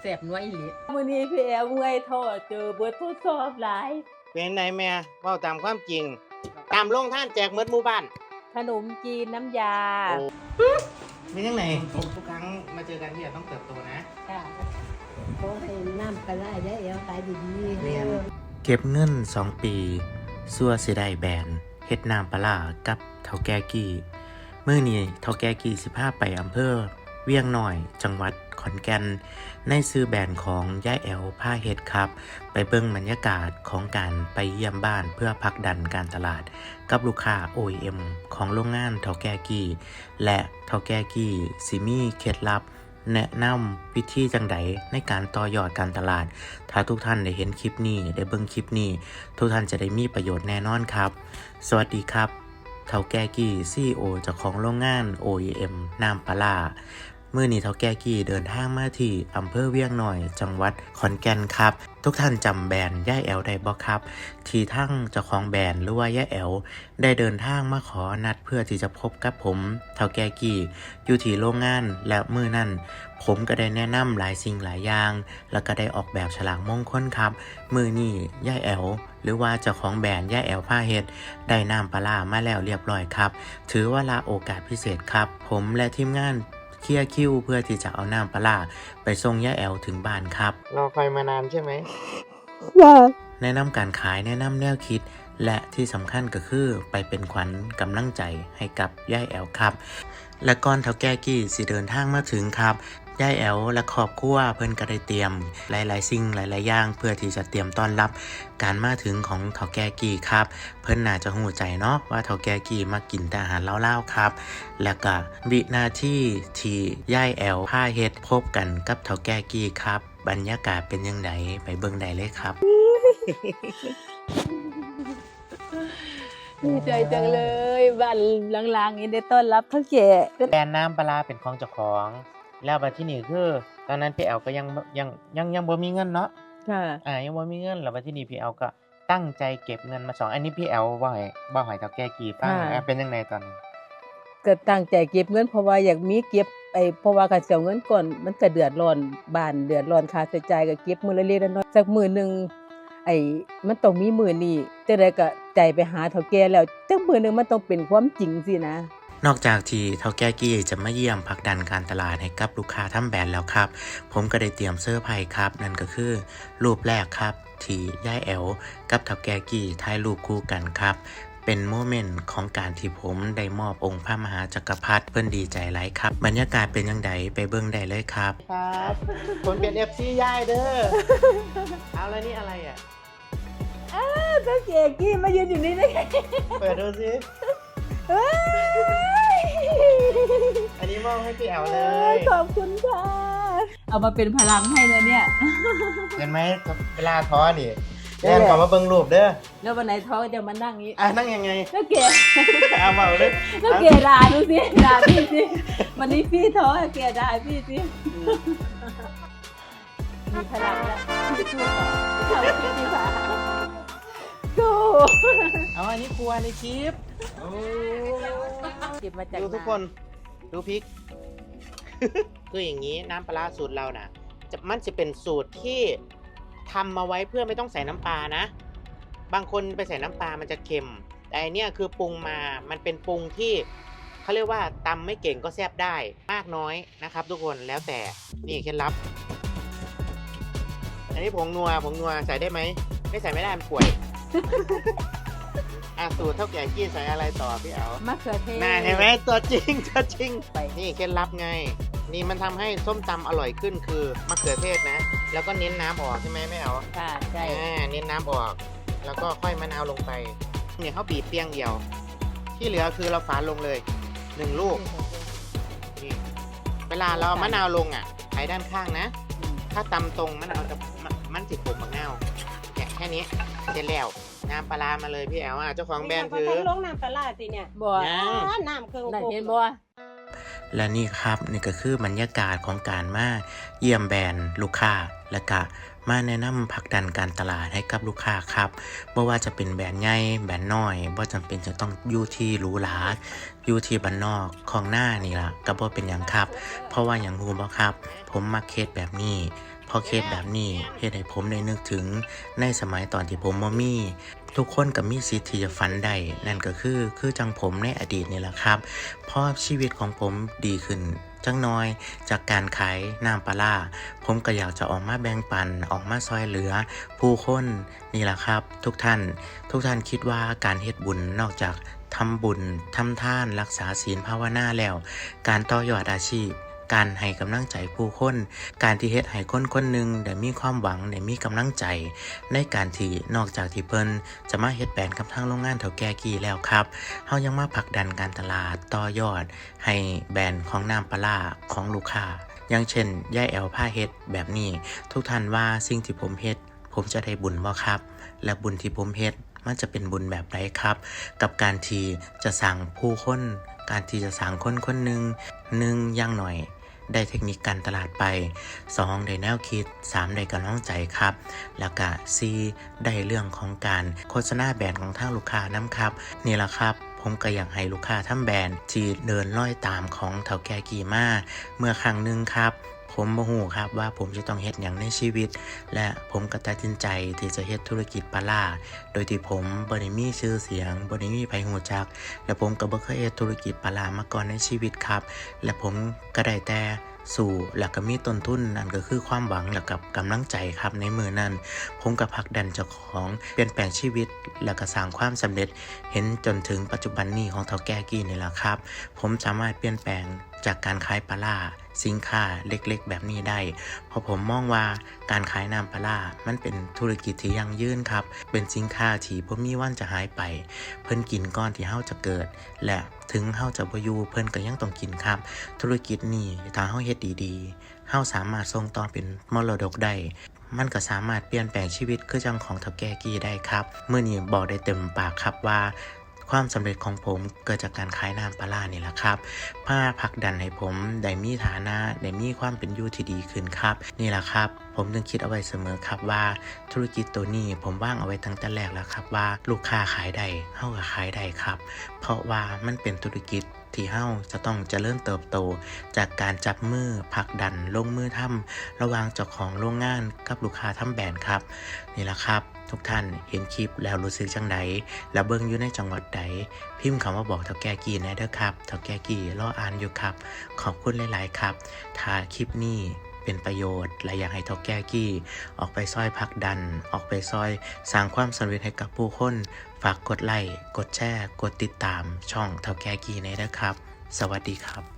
แสบนัวอีหลีมื้อนี้พี่แอลเมื่อยท้อเจอเบิดทดสอบหลาย เป็นไหนแม่เว้าตามความจริง ตามลงท่านแจกเมดหมู่บ้าน ขนมจีนน้ำยาโอ้ไม่ยังไงทุกครั้งมาเจอกันที่จะต้องเติบโตนะจ้ะขอให้น้ำปลาไหลได้เอวขายดีเรียน เก็บเงิน 2 ปีซัวสิได้แบนเฮ็ดน้ำปลาร้ากับเท่าแก่กี้มื้อนี้เท่าแก่กี้สิพาไปอำเภอ เวียงหน่อย จังหวัดขอนแก่น ในซื้อแบรนด์ของย่ายแอลผ้าเฮ็ดครับ ไปเบิ่งบรรยากาศของการไปเยี่ยมบ้านเพื่อผลักดันการตลาด กับลูกค้า OEM ของโรงงานเท่าแกกี้ และเท่าแกกี้สิมี่เคล็ดลับแนะนำวิธีจังใดในการต่อยอดการตลาด ถ้าทุกท่านได้เห็นคลิปนี้ ได้เบิ่งคลิปนี้ ทุกท่านจะได้มีประโยชน์แน่นอนครับ สวัสดีครับเท่าแก่กี้ซีโอเจ้าของโรงงาน OEM น้ำปลา เมื่อนี้เท่าแก่กี้เดินทางมาที่อำเภอเวียงหน่อย จังหวัดขอนแก่นครับ ทุกท่านจำแบรนด์ย่ายแอลได้บ่ครับ ที่ทั้งเจ้าของแบรนด์หรือว่าย่ายแอลได้เดินทางมาขอนัดเพื่อที่จะพบกับผมเท่าแก่กี้อยู่ที่โรงงานและมือนั่นผมก็ได้แนะนำหลายสิ่งหลายอย่าง แล้วก็ได้ออกแบบฉลากมงคลครับ มือนี่ย่ายแอลหรือว่าเจ้าของแบรนด์ย่ายแอลผ้าเฮ็ดได้นำปลาร้ามาแล้วเรียบร้อยครับ ถือว่าลาโอกาสพิเศษครับ ผมและทีมงาน เคลียร์คิวเพื่อที่จะเอาน้ำปลาร้าไปส่งย่าแอลถึงบ้านครับ รอคอยมานานใช่ไหมจ้ะแนะนำการขายแนะนำแนวคิด และที่สำคัญก็คือไปเป็นขวัญกำลังใจให้กับย่ายแอลครับ และก่อนเท่าแก่กี้สิเดินทางมาถึงครับย่ายแอลและครอบครัวเพิ่นก็ได้เตรียม หลาย ๆ สิ่งหลาย ๆ อย่าง เพื่อที่จะเตรียมต้อนรับ การมาถึงของเท่าแก่กี้ครับ เพิ่นน่าจะหูใจเนาะว่าเท่าแก่กี้มากินแต่อาหารเล่าๆครับ แล้วก็วินาทีที่ย่ายแอลผ้าเฮ็ดพบกันกับเท่าแก่กี้ครับ บรรยากาศเป็นยังไงไปเบิ่งได้เลยครับ ดีใจจังเลยบ้านหลังๆนี้ได้ต้อนรับเท่าแก่แบรนด์น้ำปลาร้าเป็นของเจ้าของ แล้วบัดที่นี่คือ ตอนนั้นพี่แอลก็ยังยังยังยังบ่มีเงินเนาะค่ะอ่ายังบ่มีเงินแล้วบัดที่นี่พี่แอลก็ตั้งใจเก็บเงินมาสองอันนี้พี่แอลบ่ให้บ่ให้เท่าแก่กี่ฟังค่ะอะเป็นยังไงตอนนั้นก็ตั้งใจเก็บเงินเพราะว่าอยากมีเก็บไอ้เพราะว่าการเสียเงินก่อนมันก็เดือดร้อนบ้านเดือดร้อนค่าใช้จ่ายก็เก็บมื้อละเล็กละน้อยสักมื้อหนึง ไอ้มันต้องมีมื้อนี้แต่ใดก็ใจไปหาเฒ่าแก่แล้วจักมื้อหนึงมันต้องเป็นความจริงสินะ นอกจากที่เท่าแก่กี้จะมาเยี่ยมผลักดันการตลาดให้กับลูกค้าทั้งแบรนด์แล้วครับ ผมก็ได้เตรียมเสื้อร์ไผ่ครับ นั่นก็คือรูปแรกครับ ที่ย่ายแอลกับเท่าแก่กี้ถ่ายรูปคู่กันครับเป็นโมเมนต์ของการที่ผมได้มอบองค์พระมหาจักรพรรดิเพื่อนดีใจหลายครับ บรรยากาศเป็นยังไงไปเบิ่งได้เลยครับ ครับคนเป็น FC ย่ายเด้อ เอาแล้วนี่อะไรอะ เฒ่าแก่กี้มายืนอยู่นี่ได้ไงเปิดดูสิ เฮ้ยอันนี้มอบให้พี่แอลเลเอ้ยย ขอบคุณค่ะ เอามาเป็นพลังให้เลยเนี่ย เห็นไหมเวลาท้อนี่แน่นกลับมาเบิ่งรูปเด้อแล้ววันไหนท้องจะมานั่งนี้อะนั่งยังไงแล้วเกเอาเบาเลยแล้วเกด่าดูสิด่าพี่สิวันนี้พี่ท้องอะเกด่าพี่สิมีพลังแล้วพี่สู้ต่อทำพี่ดีกว่า สู้เอาอันนี้ครัวในคลิปโอ้เก็บมาจากดูทุกคน ดูพริก คืออย่างนี้น้ำปลาร้าสูตรเราน่ะ จะมันจะเป็นสูตรที่ทำมาไว้เพื่อไม่ต้องใส่น้ำปลานะ บางคนไปใส่น้ำปลามันจะเค็ม แต่อันเนี้ยคือปรุงมา มันเป็นปรุงที่เขาเรียกว่าตำไม่เก่งก็แซ่บได้มากน้อยนะครับ ทุกคนแล้วแต่นี่เคล็ดลับ อันนี้ผงนัวผงนัวใส่ได้ไหม ไม่ใส่ไม่ได้มันป่วย อะสูตรเท่าแก่กี้ใส่อะไรต่อพี่เอามะเขือเทศน่าเห็นไหมตัวจริงตัวจริง ไปนี่เคล็ดลับไง นี่มันทำให้ส้มตำอร่อยขึ้นคือมะเขือเทศนะ แล้วก็เน้นน้ำออกใช่ไหมไม่เอาค่ะใช่อ่าเน้นน้ำออก แล้วก็ค่อยมะนาวลงไป เนี่ยเขาบีบเปียงเดียว ที่เหลือคือเราฝานลงเลยหนึ่งลูกนี่เวลาเราเอามะนาวลงอะใช้ด้านข้างนะถ้าตำตรงมะนาวจะมันมันสิผมมะนาวเนี่ย แค่นี้เสร็จแล้วน้ำปลาร้ามาเลยพี่แอลอะเจ้าของแบรนด์ถือลงน้ำปลาไหลสิเนี่ยบ่ยังน้ำเครื่องนั่นโคกเห็นบ่และนี่ครับนี่ก็คือบรรยากาศของการมาเยี่ยมแบรนด์ลูกค้าและก็มาแนะนำผลักดันการตลาดให้กับลูกค้าครับบ่ว่าจะเป็นแบรนด์ใหญ่แบรนด์น้อยบ่จำเป็นจะต้องอยู่ที่หรูหราอยู่ที่บ้านนอกของหน้านี่ล่ะก็บ่เป็นหยังครับ เพราะว่าอย่างฮู้บ่ครับ ผมมักเคสแบบนี้เพอเคสแบบนี้เฮ็ดให้ผมได้นึกถึงในสมัยตอนที่ผมบ่มีทุกคนก็มีสิทธิ์ที่จะฝันได้นั่นก็คือคือจังผมในอดีตนี่แหละครับเพราะชีวิตของผมดีขึ้นจังน้อยจากการขายน้ำปลาผมก็อยากจะออกมาแบ่งปันออกมาซอยเหลือ ผู้คนนี่แหละครับ ทุกท่าน ทุกท่านคิดว่าการเฮ็ดบุญนอกจากทำบุญทำท่านรักษาศีลภาวนาแล้ว การต่อยอดอาชีพ การให้กำลังใจผู้คน การที่เฮ็ดให้คนคนหนึ่งได้มีความหวังได้มีกำลังใจ ในการที่นอกจากที่เพิ่นจะมาเฮ็ดแบรนด์กับทางโรงงานเถาแก่กี่แล้วครับเฮายังมาผลักดันการตลาดต่อยอด ให้แบรนด์ของน้ำปลาของลูกค้าอย่างเช่นย่ายแอลผ้าเฮ็ดแบบนี้ ทุกท่านว่าสิ่งที่ผมเฮ็ดผมจะได้บุญบ่ครับ และบุญที่ผมเฮ็ดมันจะเป็นบุญแบบไรครับ กับการที่จะสั่งผู้คน การที่จะสั่งคนคนหนึ่งหนึ่งย่างหน่อย ได้เทคนิคการตลาดไป 2 ได้แนวคิด 3 ได้กำลังใจครับ แล้วก็ 4 ได้เรื่องของการโฆษณาแบรนด์ของทางลูกค้าน้ำครับ นี่แหละครับผมก็อยากให้ลูกค้าทำแบรนด์ที่เดินล่อยตามของเถาแก่กีมาเมื่อครั้งหนึ่งครับ ผมบ่ฮู้ครับว่าผมจะต้องเฮ็ดอย่างในชีวิต และผมก็ตัดสินใจที่จะเฮ็ดธุรกิจปลาร้าโดยที่ผมบ่ได้มีชื่อเสียงบ่ได้มีไผฮู้จัก และผมก็บ่เคยเฮ็ดธุรกิจปลาร้ามาก่อนในชีวิตครับ และผมก็ได้แต่สู่แล้วก็มีต้นทุนนั่นก็คือความหวังแล้วกับกำลังใจครับในมือนั้น ผมก็ผลักดันเจ้าของ เปลี่ยนแปลงชีวิตแล้วก็สร้างความสำเร็จ เห็นจนถึงปัจจุบันนี้ของเท่าแก่กี้นี่แหละครับ ผมสามารถเปลี่ยนแปลง จากการขายปลาสินค้าเล็กๆ แบบนี้ได้ เพราะผมมองว่าการขายน้ำปลามันเป็นธุรกิจที่ยั่งยืนครับ เป็นสินค้าที่บ่มีวันจะหายไป เพิ่นกินก่อนที่เฮาจะเกิด และถึงเฮาจะบ่อยู่เพิ่นก็ยังต้องกินครับ ธุรกิจนี้ถ้าเฮาเฮ็ดดีๆเฮาสามารถส่งต่อเป็นมรดกได้มันก็สามารถเปลี่ยนแปลงชีวิตคือจังของเท่าแก่กี้ได้ครับ เมื่อนี้บอกได้เต็มปากครับว่า ความสำเร็จของผมเกิดจากการขายน้ำปลานี่แหละครับผ้าผักดันให้ผมได้มีฐานะได้มีความเป็นอยู่ที่ดีขึ้นครับ นี่แหละครับ ผมจึงคิดเอาไว้เสมอครับว่าธุรกิจตัวนี้ผมว่างเอาไว้ตั้งแต่แรกแล้วครับว่า ลูกค้าขายได้เท่ากับขายได้ครับ เพราะว่ามันเป็นธุรกิจ ที่เฮาจะต้องเจริญเติบโต จากการจับมือผลักดันลงมือทำระหว่างเจ้าของโรงงานกับลูกค้าทำแบรนด์ครับ นี่แหละครับ ทุกท่านเห็นคลิปแล้วรู้สึกจังไดแล้วเบิ่งอยู่ในจังหวัดใดพิมพ์คำว่าบอกเท่าแก่กี่นะเด้อครับเท่าแก่กี่รออ่านอยู่ครับ ขอบคุณหลาย ๆ ครับถ้าคลิปนี้ เป็นประโยชน์ และอยากให้ทอกแก้กี้ ออกไปซอยพักดัน ออกไปซอยสร้างความสำเร็จให้กับผู้คน ฝากกดไลค์กดแชร์ กดติดตามช่องทอกแก้กี้ในนะครับ สวัสดีครับ